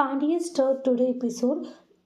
Pandian star today episode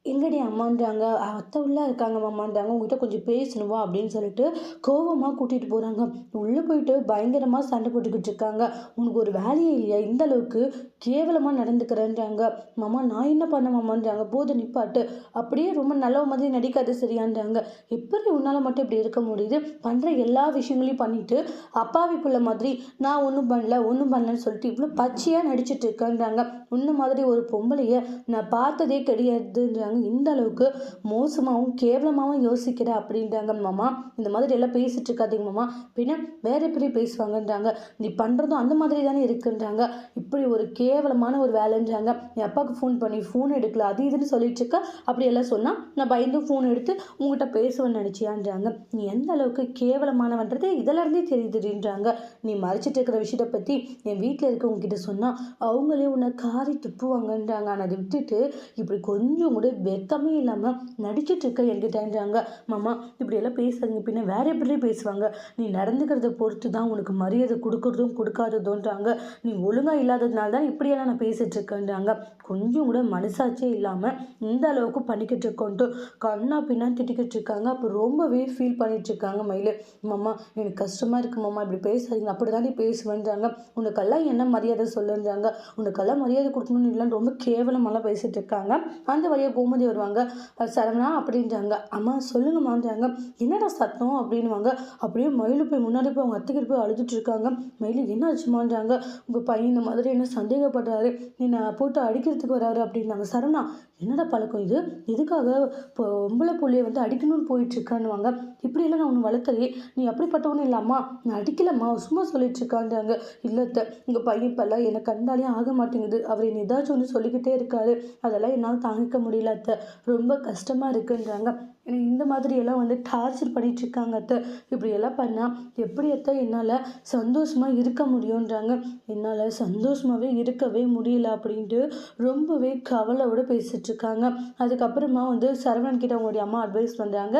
எங்கடி அம்மான்றாங்க. அத்தை உள்ளே இருக்காங்க மாமான்றாங்க. உங்ககிட்ட கொஞ்சம் பேசணுவா அப்படின்னு சொல்லிட்டு கோவமாக கூட்டிகிட்டு போகிறாங்க உள்ளே போயிட்டு பயங்கரமாக சண்டை போட்டுக்கிட்டு இருக்காங்க. உனக்கு ஒரு வேலையே இல்லையா? இந்த அளவுக்கு கேவலமாக நடந்துக்கிறேன்றாங்க. மாமா நான் என்ன பண்ண மாமான்றாங்க? போது நிப்பாட்டு. அப்படியே ரொம்ப நல்ல மாதிரி நடிக்காது சரியான்றாங்க. எப்படி உன்னால் மட்டும் இப்படி இருக்க முடியுது? பண்ணுற எல்லா விஷயங்களையும் பண்ணிட்டு அப்பாவி பிள்ளை மாதிரி நான் ஒன்றும் பண்ணல ஒன்றும் பண்ணலன்னு சொல்லிட்டு இவ்வளோ பச்சையாக நடிச்சிட்டு இருக்கேன்றாங்க. உன்ன மாதிரி ஒரு பொம்பளையை நான் பார்த்ததே கிடையாதுன்றாங்க. இந்த அளவுக்கு மோசமாகவும் கேவலமாகவும் யோசிக்கிற அப்படின்றாங்க மாமா. இந்த மாதிரி எல்லாம் பேசிட்டு இருக்காதீங்க மாமா. பின்ன வேற எப்படி பேசுவாங்கன்றாங்க. நீ பண்ணுறதும் அந்த மாதிரி தானே இருக்குன்றாங்க. இப்படி ஒரு கேவலமான ஒரு வேலைன்றாங்க. என் அப்பாவுக்கு ஃபோன் பண்ணி ஃபோன் எடுக்கல அது இதுன்னு சொல்லிட்டு இருக்க. அப்படி எல்லாம் சொன்னால் நான் பயந்து ஃபோன் எடுத்து உங்ககிட்ட பேசுவேன்னு நினச்சியான்றாங்க. நீ எந்த அளவுக்கு கேவலமானவன்றது இதிலருந்தே தெரியுதுன்றாங்க நீ மறைச்சிட்டு இருக்கிற விஷயத்தை பற்றி என் வீட்டில் இருக்கவங்க கிட்ட சொன்னால் அவங்களே உன்னை காரி துப்புவாங்கன்றாங்க. ஆனால் அதை விட்டுட்டு இப்படி கொஞ்சம் கூட வெக்கமே இல்லாமல் நடிச்சிட்டு இருக்க என்கிட்டன்றாங்க மாமா இப்படியெல்லாம் பேசாதீங்க. பின்ன வேற எப்படி பேசுவாங்க. நீ நடந்துக்கிறத பொறுத்து தான் உனக்கு மரியாதை கொடுக்கறதும் கொடுக்காததுன்றாங்க. நீ ஒழுங்காக இல்லாததுனால தான் இப்படியெல்லாம் நான் பேசிட்டு இருக்கேன்றாங்க கொஞ்சம் கூட மனசாட்சியே இல்லாமல் இந்த அளவுக்கு பண்ணிக்கிட்டு இருக்கோன்ட்டு கண்ணா பின்னா திட்டிக்கிட்டு இருக்காங்க அப்போ ரொம்பவே ஃபீல் பண்ணிட்டு இருக்காங்க மயிலு. மாமா எனக்கு கஷ்டமாக இருக்கு மாமா. இப்படி பேசாதீங்க. அப்படி தானே பேசுவேன்றாங்க. உனக்கெல்லாம் என்ன மரியாதை சொல்லுன்றாங்க. உனக்கெல்லாம் மரியாதை கொடுக்கணும்னு இல்லைன்னு ரொம்ப கேவலமெல்லாம் பேசிட்டு இருக்காங்க அந்த வழியாக கோமதி வருவாங்க. சரவணா அப்படின்றாங்க. அம்மா சொல்லுங்கம்மான்றாங்க. என்னடா சத்தம் அப்படின்வாங்க அப்படியே மயில் போய் முன்னாடி போய் அவங்க அத்தைக்கிட்ட போய் அழுதுட்டு இருக்காங்க. மயில் என்ன ஆச்சுமான்றாங்க உங்கள் பையன் இந்த மாதிரி என்ன சந்தேகப்படுறாரு. என்னை போட்டு அடிக்கிறதுக்கு வராரு அப்படின்னாங்க சரவணா என்னடா பழக்கம் இது? எதுக்காக இப்போ பொம்பளை புள்ளியை வந்து அடிக்கணும்னு போயிட்டு இருக்கான்னுவாங்க. இப்படியெல்லாம் நான் ஒன்று வளர்த்தலையே நீ அப்படிப்பட்டவனு இல்லாமா நான் அடிக்கலம்மா. சும்மா சொல்லிட்டு இருக்கான்றாங்க இல்லத்த உங்கள் பையன் இப்போல்லாம் எனக்கு கண்டாலே ஆக மாட்டேங்குது. அவர் என்னை ஏதாச்சும் ஒன்று சொல்லிக்கிட்டே இருக்காரு. அதெல்லாம் என்னால் தாங்கிக்க முடியல அத்தை. ரொம்ப கஷ்டமாக இருக்குன்றாங்க. எனக்கு இந்த மாதிரி எல்லாம் வந்து டார்ச்சர் பண்ணிட்டு இருக்காங்க அத்தை. இப்படி எல்லாம் பண்ணால் எப்படி அத்தை என்னால் சந்தோஷமாக இருக்க முடியுன்றாங்க. என்னால் சந்தோஷமாகவே இருக்கவே முடியல அப்படின்ட்டு ரொம்பவே கவலையோடு பேசிட்டு இருக்காங்க அதுக்கப்புறமா வந்து சரவணன் கிட்ட அவங்களுடைய அம்மா அட்வைஸ் பண்ணுறாங்க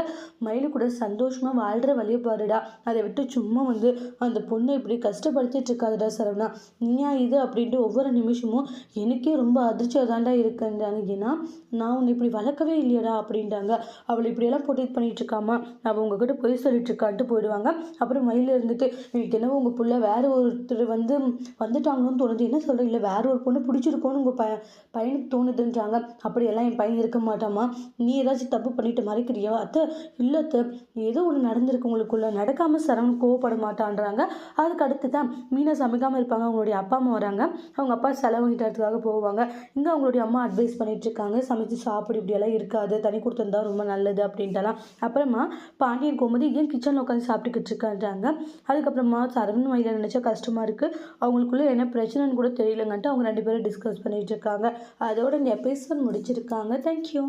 மயிலு கூட சந்தோஷமாக வாழ்கிற வழியை பாருடா. அதை விட்டு சும்மா வந்து அந்த பொண்ணை இப்படி கஷ்டப்படுத்திட்டு இருக்காதுடா சரவணா. நீயா இது அப்படின்ட்டு ஒவ்வொரு நிமிஷமும் எனக்கே ரொம்ப அதிர்ச்சியாக தாண்டா இருக்குன்றாங்க. ஏன்னா நான் உன்னை இப்படி வளர்க்கவே இல்லையடா அப்படின்றாங்க. அவளை இப்படியெல்லாம் போட்டு பண்ணிட்டு இருக்காமா? அவள் உங்ககிட்ட பொய் சொல்லிட்டு இருக்கான்ட்டு போயிடுவாங்க. அப்புறம் மயில் இருந்துட்டு எனக்கு என்னவோ உங்கள் பிள்ளை வேற ஒருத்தர் வந்து வந்துட்டாங்கன்னு தோணுது. என்ன சொல்கிற இல்லை வேற ஒரு பொண்ணு பிடிச்சிருக்கோன்னு உங்கள் ப பையனுக்கு தோணுதுன்றாங்க. அப்படியெல்லாம் என் பையன் இருக்க மாட்டாமா? நீ ஏதாச்சும் தப்பு பண்ணிட்டு மறைக்கிறியா? அத்தை இல்லை அத்தை. ஏதோ ஒன்று நடந்திருக்கு உங்களுக்குள்ள. நடக்காமல் சரவணன் கோவப்பட மாட்டான்றாங்க. அதுக்கு அடுத்து தான் மீனை சமைக்காமல் இருப்பாங்க. அவங்களுடைய அப்பா அம்மா வராங்க. அவங்க அப்பா செலவங்கிட்டதுக்காக போவாங்க. இங்கே அவங்களுடைய அம்மா அட்வைஸ் பண்ணிட்டு இருக்காங்க. சமைச்சு சாப்பிடு இப்படியெல்லாம் இருக்காது. தனி கொடுத்துருந்தா ரொம்ப நல்லது அப்படின்ட்டுலாம். அப்புறமா பாண்டியன் கோமதி ஏன் கிச்சனில் உட்காந்து சாப்பிட்டுக்கிட்டு இருக்கான்றாங்க. அதுக்கப்புறமா சரவணன் மயில நினச்சா கஷ்டமாக இருக்குது அவங்களுக்குள்ள என்ன பிரச்சனைன்னு கூட தெரியலங்கன்ட்டு அவங்க ரெண்டு பேரும் டிஸ்கஸ் பண்ணிட்டு இருக்காங்க. அதோட இந்த எபிசோட் முடிச்சிருக்காங்க. தேங்க்யூ